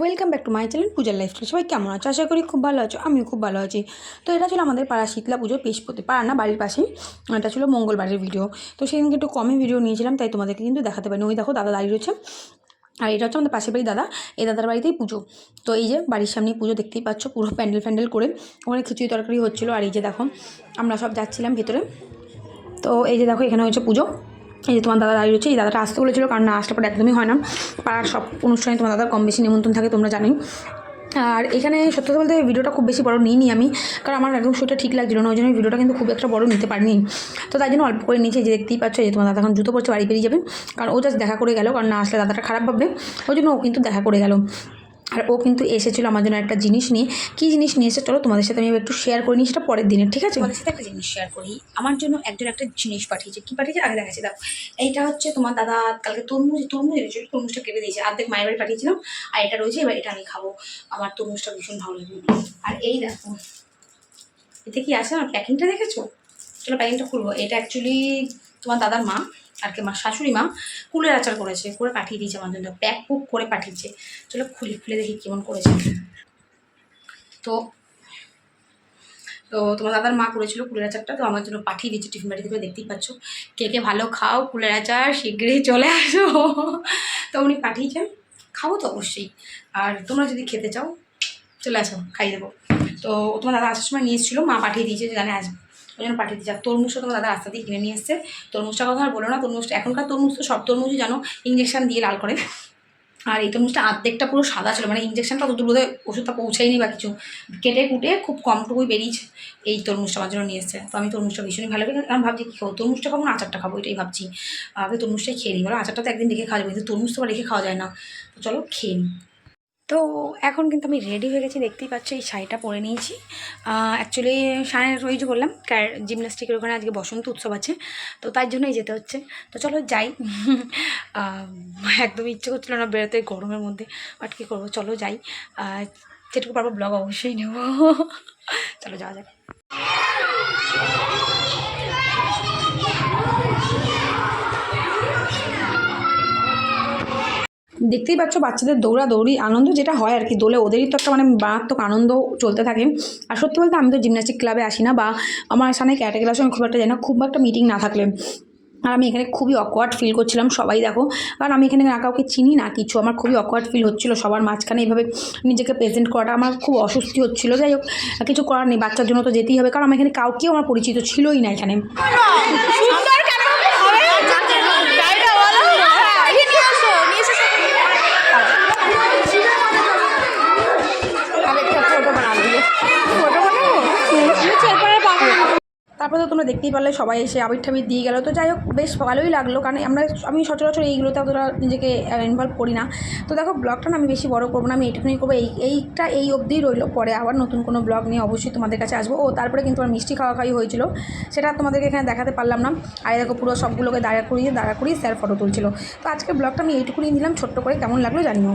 Welcome back to my channel পূজার lifestyle সবাই কেমন আছো? আশা করি খুব ভালো আছো, আমিও খুব ভালো আছি। তো এটা ছিল আমাদের পাড়া শীতলা পুজো পেশপতি পাড়া না, বাড়ির পাশেই। এটা ছিল মঙ্গলবারের ভিডিও তো সেদিনকে একটু কমই ভিডিও নিয়েছিলাম, তাই তোমাদেরকে কিন্তু দেখাতে পারিনি। ওই দেখো, দাদা দাঁড়িয়ে রয়েছে। আর এটা হচ্ছে আমাদের পাশের বাড়ি দাদা, এই দাদার বাড়িতেই পুজো। তো এই যে বাড়ির সামনে পুজো, দেখতেই পাচ্ছ, পুরো প্যান্ডেল ফ্যান্ডেল করে ওখানে খিচুড়ি তরকারি হচ্ছিল। আর এই যে দেখো, আমরা সব যাচ্ছিলাম ভেতরে। তো এই যে দেখো, এখানে হচ্ছে পুজো। এই যে তোমার দাদা দাঁড়িয়ে রয়েছে, এই দাদাটা আসতে বলেছিল, কারণ না আসলে পরে একদমই হয় না। পাড়ার সব অনুষ্ঠানে তোমার দাদার কম বেশি নিমন্ত্রণ থাকে, তোমরা জানোই। আর এখানে সত্যি বলতে ভিডিওটা খুব বেশি বড় নিইনি আমি, কারণ আমার একদম শরীরটা ঠিক লাগছিল না, ওই জন্য ভিডিওটা কিন্তু খুব একটা বড় নিতে পারিনি। তো তাই জন্য অল্প করে নিয়েছি যে দেখতেই পাচ্ছ যে তোমার দাদা এখন জুতো পড়ছে বাড়ি বেরিয়ে যাবে। কারণ ও জাস্ট দেখা করে গেল, কারণ না আসলে দাদাটা খারাপ ভাববে, ওই জন্য ও কিন্তু দেখা করে গেল। আর ও কিন্তু এসেছিল আমার জন্য একটা জিনিস নিয়ে। কী জিনিস নিয়ে এসে চলো তোমাদের সাথে আমি একটু শেয়ার করে নিই, সেটা পরের দিনের, ঠিক আছে? তোমাদের সাথে একটা জিনিস শেয়ার করি। আমার জন্য একজন একটা জিনিস পাঠিয়েছে। কি পাঠিয়েছে? আগে দেখাচ্ছি দেখো এইটা হচ্ছে তোমার দাদা কালকে তরমুজ তরমুজ এনেছিল, তরমুজটা কেটে দিয়েছে। আর্ধেক মায়ের বাড়ি পাঠিয়েছিলাম, আর এটা রয়েছে, এবার এটা আমি খাব। আমার তরমুজটা ভীষণ ভালো লাগে। আর এই দেখো, এতে কি আছে? আমার প্যাকিংটা দেখেছ? চলো প্যাকিংটা খুলবো। এটা অ্যাকচুয়ালি তোমার দাদার মা। আর কি মা শাশুড়ি মা কুলের আচার করেছে, করে পাঠিয়ে দিয়েছে আমার জন্য প্যাক পুক করে পাঠিয়েছে। চলো খুলে খুলে দেখি কেমন করেছে। তো তো তোমার দাদার মা করেছিল কুলের আচারটা, তো আমার জন্য পাঠিয়ে দিচ্ছে টিফিন বাড়ি থেকে দেখতেই পাচ্ছ। কে কে ভালো খাও কুলের আচার, শীঘ্রই চলে আসো। তো উনি পাঠিয়েছেন, খাব তো অবশ্যই। আর তোমরা যদি খেতে চাও, চলে আসো, খাইয়ে দেবো। তো তোমার দাদা আসার সময় নিয়ে এসেছিল, মা পাঠিয়ে দিয়েছে জানে আসবে। ওই জন্য পাঠিয়ে দিয়েছে। আর তরমুজটা তোমার দাদা রাস্তা দিয়ে কিনে নিয়ে এসছে। তরমুজটা কথা আর বলো না, তরমুজটা এখনকার তরমুজ তো সব তরমুজই জানো ইঞ্জেকশন দিয়ে লাল করে। আর এই তরমুজটা আর্ধেকটা পুরো সাদা ছিল মানে ইঞ্জেকশনটা তো বোধহয় ওষুধটা পৌঁছায়নি বা কিছু। কেটে কুটে খুব কমটুকুই বেরিয়েছে এই তরমুজটা আমার জন্য নিয়ে এসছে। তো আমি তরমুজটা ভীষণই ভালো লাগে। কারণ ভাবছি কী খাব? তরমুজটা খাব না, আচারটা খাব? এটাই ভাবছি। আগে তরমুজটাই খেয়ে নিই। বলো, আচারটা তো একদিন রেখে খাওয়া যাবে, কিন্তু তরমুজ তো রেখে খাওয়া যায় না। তো চলো, খেয়ে নিই। তো এখন কিন্তু আমি রেডি হয়ে গেছি, দেখতেই পাচ্ছ এই শাড়িটা পরে নিয়েছি। অ্যাকচুয়ালি শাড়ির ওই যে বললাম জিমনাস্টিকের ওখানে আজকে বসন্ত উৎসব আছে, তো তার জন্যই যেতে হচ্ছে। তো চলো যাই। একদম ইচ্ছে করছিল না বেরোতে গরমের মধ্যে বাট কী করব? চলো যাই। যেটুকু পারব ব্লগ অবশ্যই নেব। চলো যাওয়া যাক। দেখতেই পাচ্ছ বাচ্চাদের দৌড়া দৌড়ি আনন্দ যেটা হয় আর কি দোলে, ওদেরই তো একটা মানে মারাত্মক আনন্দ চলতে থাকে। আর সত্যি বলতে আমি তো জিমন্যাস্টিক ক্লাবে আসি না বা আমার সামনে ক্যাটে ক্লাসে আমি খুব একটা যাই না, খুব একটা মিটিং না থাকলে। আর আমি এখানে খুবই অকওয়ার্ড ফিল করছিলাম, সবাই দেখো। কারণ আমি এখানে না কাউকে চিনি না, কিছু। আমার খুবই অকওয়ার্ড ফিল হচ্ছিল, সবার মাঝখানে এইভাবে নিজেকে প্রেজেন্ট করাটা আমার খুব অস্বস্তি হচ্ছিল। যাই হোক কিছু করার নেই, বাচ্চার জন্য তো যেতেই হবে। কারণ আমি এখানে কাউকেও আমার পরিচিত ছিলই না এখানে। তারপরে তো তোমরা দেখতেই পারলে সবাই এসে আবির ঠাবির দিয়ে গেলো। তো যাই হোক, বেশ ভালোই লাগল, কারণ আমরা আমি সচরাচর এইগুলোতে অতটা নিজেকে ইনভলভ করি না। তো দেখো ব্লগটা না আমি বেশি বড় করব না, আমি এইটুকুনি করব। এই, এইটা এই অবধিই রইল, পরে আবার নতুন কোনো ব্লগ নিয়ে অবশ্যই তোমাদের কাছে আসব। ও, তারপরে কিন্তু আমার মিষ্টি খাওয়া খাওয়াই হয়েছিল, সেটা তোমাদেরকে এখানে দেখাতে পারলাম না। আর দেখো, পুরো সবগুলোকে দাঁড়া করিয়ে দাঁড়া করিয়ে স্যার ফটো তুলছিল। তো আজকে ব্লগটা আমি এইটুকুনি নিলাম ছোট্ট করে কেমন লাগল জানিও।